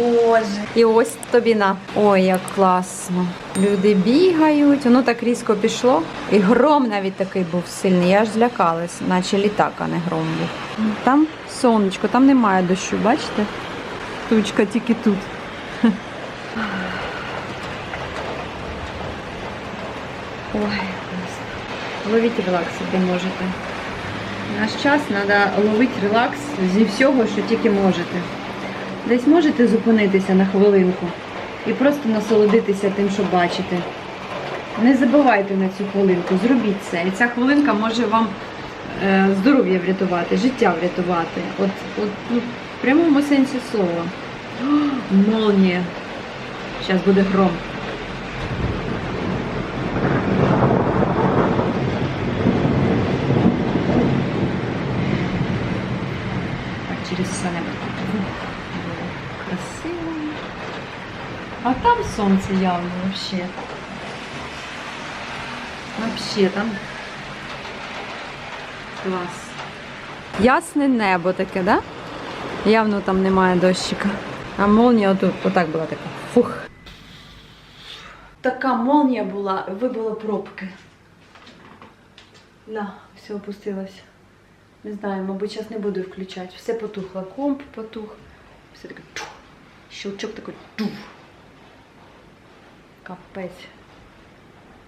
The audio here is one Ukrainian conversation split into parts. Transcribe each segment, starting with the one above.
Боже. І ось тобі на. Ой, як класно. Люди бігають, воно так різко пішло. І гром навіть такий був сильний. Я аж злякалась, наче літак, а не гром був. Там сонечко, там немає дощу, бачите? Тучка тільки тут. Ой, класно. Ловіть релакс, де можете. Наш час треба ловити релакс зі всього, що тільки можете. Десь можете зупинитися на хвилинку і просто насолодитися тим, що бачите. Не забувайте на цю хвилинку, зробіть це. І ця хвилинка може вам е, здоров'я врятувати, життя врятувати. От, от, в прямому сенсі слова. Молнія. Зараз буде гром. Через все небо. А там сонце явно вообще. Вообще там. Клас. Ясне небо таке, да? Явно там немає дощика. А молнія отут, отак була така. Фух. Така молнія була, вибило пробки. На, все опустилось. Не знаю, мабуть, зараз не буду включати. Все потухло. Комп потух. Все таке чух. Щелчок такий тух. Капець.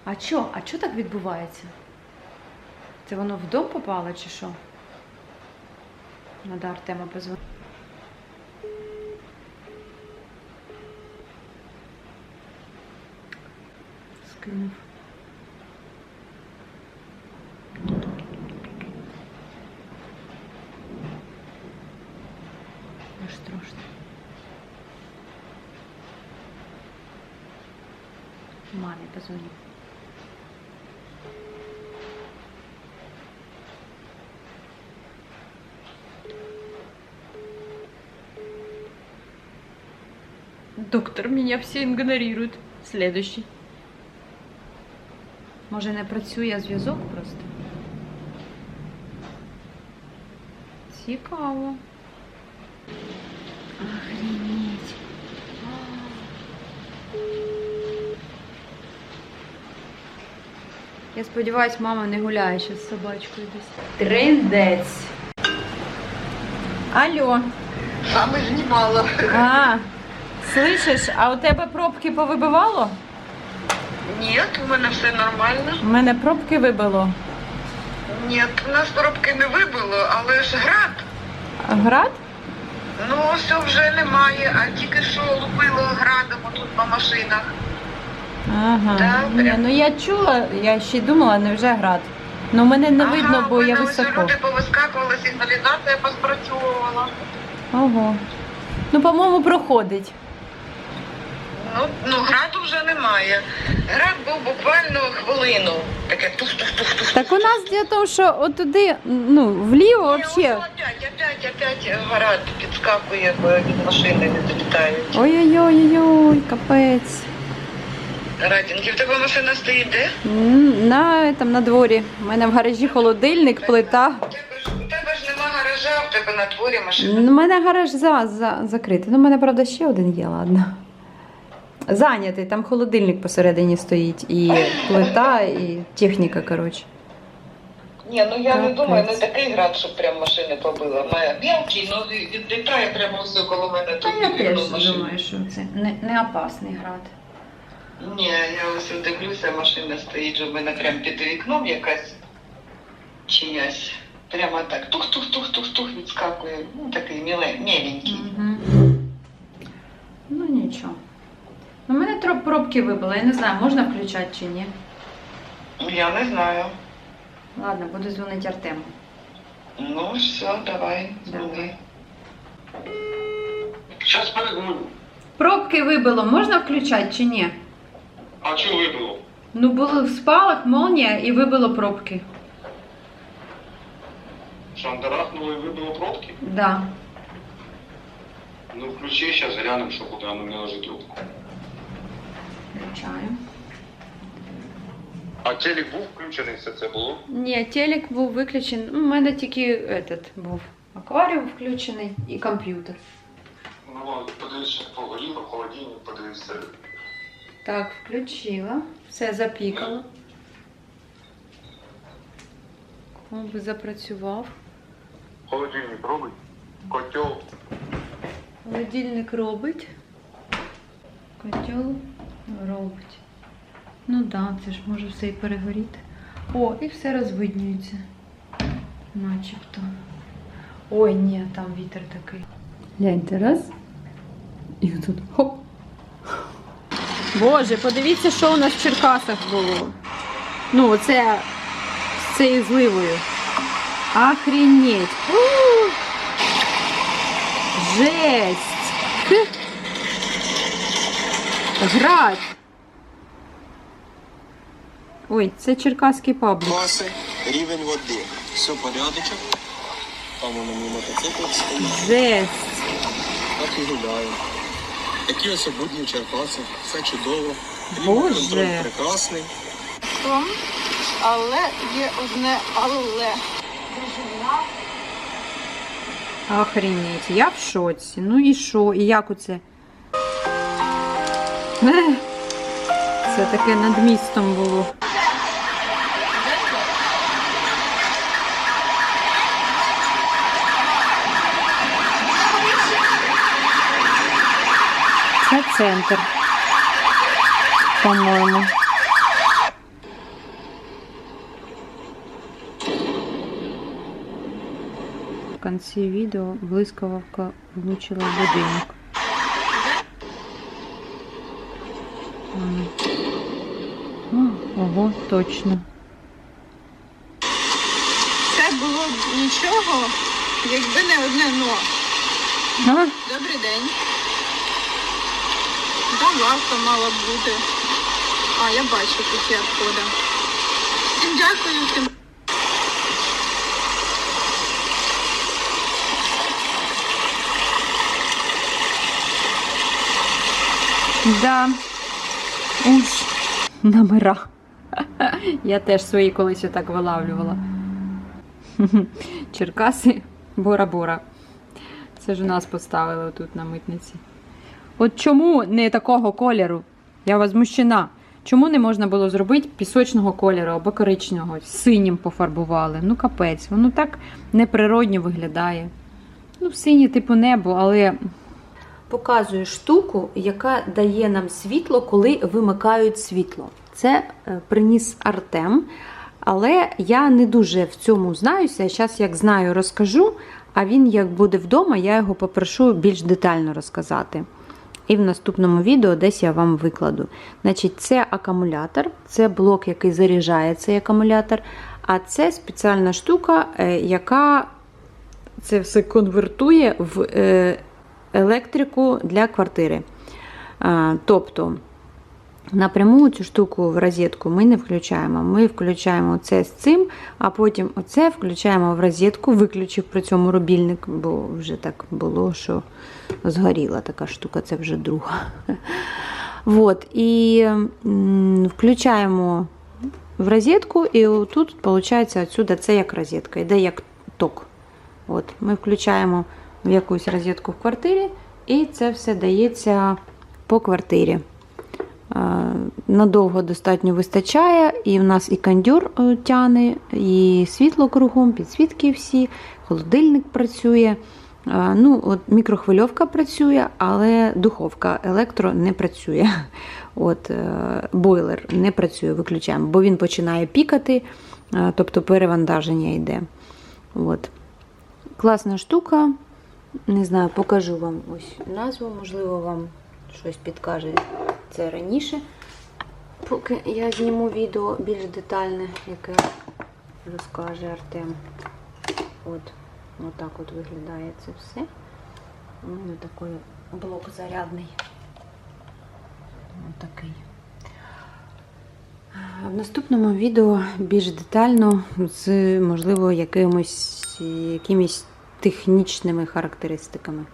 А чо? А чо так відбувається? Це воно в дом попало чи що? Надо Артема позвонити. Скинув. Мамі позвоню. Доктор, меня все игнорируют. Следующий. Може не працює зв'язок просто? Цікаво. Охренеть. Я сподіваюсь, мама не гуляє ще з собачкою десь. Триндець. Алло. А ми знімала. А, слышиш, а у тебе пробки повибивало? Ні, у мене все нормально. У мене пробки вибило. Ні, у нас коробки не вибило, але ж град. Град? Ну, все вже немає, а тільки що лупило градом тут по машинах. Ага. Так, Ні, ну я чула, я ще й думала, невже град. Ну мене не видно, бо я високо. люди повискакували, сигналізація поспрацьовувала. Ого. Ну, по-моєму, проходить. Ну, ну, граду вже немає. Град був буквально хвилину. Таке тух-тух-тух-тух. Так у нас в тому, що отуди, ну, вліво Ні, взагалі. опять, опять, опять град підскакує, від машини не долітають. Ой-ой-ой-ой, капець. Радінки, в тебе машина стоїть де? На, там, на дворі. У мене в гаражі холодильник, плита. У тебе ж, у тебе ж нема гаража, в тебе на дворі машина. У мене гараж за, за, закритий. Ну, у мене, правда, ще один є, ладно. Зайнятий, там холодильник посередині стоїть, і плита, і техніка, коротше. Ні, ну я не Капець. думаю, не такий град, щоб прям машини побила. Має мелкий, ну відлітає прямо все коло мене Та тут я теж думаю, що це не, не опасний град. Ні, я ось дивлюся, машина стоїть в мене прямо під вікном якась чиясь. Прямо так тух-тух-тух-тух-тух відскакує. Ну такий міле, міленький. Угу. Ну нічого. У мене троп пробки вибило, я не знаю, можна включати чи ні. Я не знаю. Ладно, буду дзвонити Артему. Ну все, давай, Давай. дзвони. Сейчас передумаю. Пробки вибило, можна включати чи ні? А что выбило? Ну, було спалах, молнія і вибило пробки. Шандарахнуло и выбило пробки? Да. Ну включи, сейчас глянем, что куда оно мне ложит трубку. Включаю. А телек був включений, все це було? Ні, телек був виключений. У мене тільки этот був акваріум включений і комп'ютер. Ну, подивишся по горіло, холодильник, подивишся. Так, включила. Все запікало. Комби запрацював. Холодильник робить. Котел. Холодильник робить. Котел робить. Ну так, да, це ж може все і перегоріти. О, і все розвиднюється. Начебто. Ой, ні, там вітер такий. Гляньте, раз. І тут хоп. Боже, подивіться, що у нас в Черкасах було. Ну, оце з цією зливою. Охренеть. У! Жесть! Хе. Грать! Ой, це черкаський паблік. Класи, рівень води. Все порядочок. Там воно мій мотоцикл стоїть. Жесть! Так і гуляю. Такі ось будні Черкаси. Все чудово. Боже. прекрасний. Том. Але є одне але. Охренеть, я в шоці. Ну і що? І як оце? Це таке над містом було. Це центр, по-моєму. В конці відео блискавка влучила в будинок. Ого, точно. Це було б нічого, якби не одне но. А? Добрий день. Варто мала бути. А, я бачу тут є. Всім дякую, всім Да. Уж номера. Я теж свої колись так вилавлювала. Черкаси Бора-Бора. Це ж у нас поставили тут на митниці. От чому не такого кольору? Я возмущена. Чому не можна було зробити пісочного кольору або коричневого? Синім пофарбували. Ну, капець, воно так неприродньо виглядає. Ну, синє, типу небо, але показує штуку, яка дає нам світло, коли вимикають світло. Це е, приніс Артем. Але я не дуже в цьому знаюся. Зараз, як знаю, розкажу. А він, як буде вдома, я його попрошу більш детально розказати. І в наступному відео десь я вам викладу. Значить, це акумулятор, це блок, який заряджає цей акумулятор. А це спеціальна штука, е, яка це все конвертує в е, електрику для квартири. Тобто напряму цю штуку в розетку ми не включаємо. Ми включаємо це з цим, а потім оце включаємо в розетку, виключив при цьому рубільник, бо вже так було, що згоріла така штука, це вже друга. Вот, і включаємо в розетку, і тут, виходить, отсюда це як розетка, йде як ток. От, ми включаємо в якусь розетку в квартирі, і це все дається по квартирі. Надовго достатньо вистачає, і в нас і кондюр е, тяне, і світло кругом, підсвітки всі, холодильник працює. Ну, от Мікрохвильовка працює, але духовка електро не працює. От, е, Бойлер не працює, виключаємо, бо він починає пікати, е, тобто перевантаження йде. От. Класна штука. Не знаю, покажу вам ось назву, можливо, вам щось підкаже це раніше. Поки я зніму відео більш детальне, яке розкаже Артем. От, отак от виглядає це все. Мене такий блок зарядний. Ось. В наступному відео більш детально з, можливо, якимось, якимись технічними характеристиками.